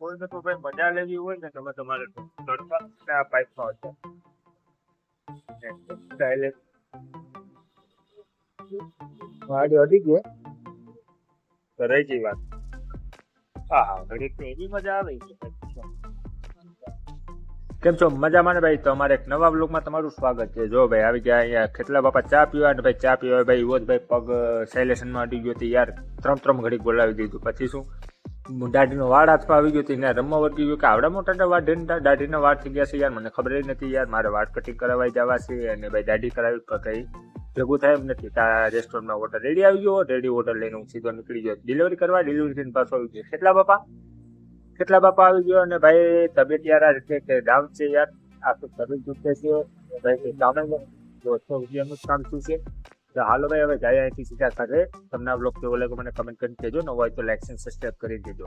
કોઈને તો ભાઈ મજા લેવી હોય ને તમે તમારે તડકા આ પાઇપમાં હશે ગાડી અડી તો રહી ગઈ વાત. હા હા ઘડીક તો મજા આવે કેમ છો? મજામાં ને ભાઈ? તો અમારે એક નવા બ્લોગમાં તમારું સ્વાગત છે. જો ભાઈ આવી ગયા અહીંયા ખેતલા બાપા ચા પીવા ને ભાઈ ચા પીવા ભાઈ એવો જ ભાઈ પગ સાયલેશનમાં અડી ગયો હતી યાર. ત્રણ ત્રણ ઘડીક બોલાવી દીધું. પછી શું? દાઢીનો વાળ હાથમાં આવી ગયો હતી ને રમવા વળગી ગયો કે આવડા મોટા વાળ દાઢીના વાળ થઈ ગયા છે યાર, મને ખબર નથી યાર, મારે વાળ કટિંગ કરાવવા જવા છે અને ભાઈ દાઢી કરાવી તો કઈ ભેગું થાય એમ નથી. રેસ્ટોરન્ટમાં ઓર્ડર રેડી આવી ગયો રેડી ઓર્ડર લઈને હું સીધો નીકળી ગયો. ડિલિવરી કરવા ડિલિવરી થઈને પાછો આવી ગયો. કેટલા બાપા? કેટલા બાપા આવી ગયો અને ભાઈ તબિયત યાર આ રીતે કે ડાઉન છે યાર. આખું તબિયત દુખે છે. ભાઈ કામે જ કામ શું છે? તો હાલો ભાઈ, હવે જાય અહીંથી સીધા સાથે. તમને આ બ્લોગ કેવો લાગ્યો મને કમેન્ટ કરીને કહેજો ન હોય તો લાઈક અને સબસ્ક્રાઈબ કરી દેજો.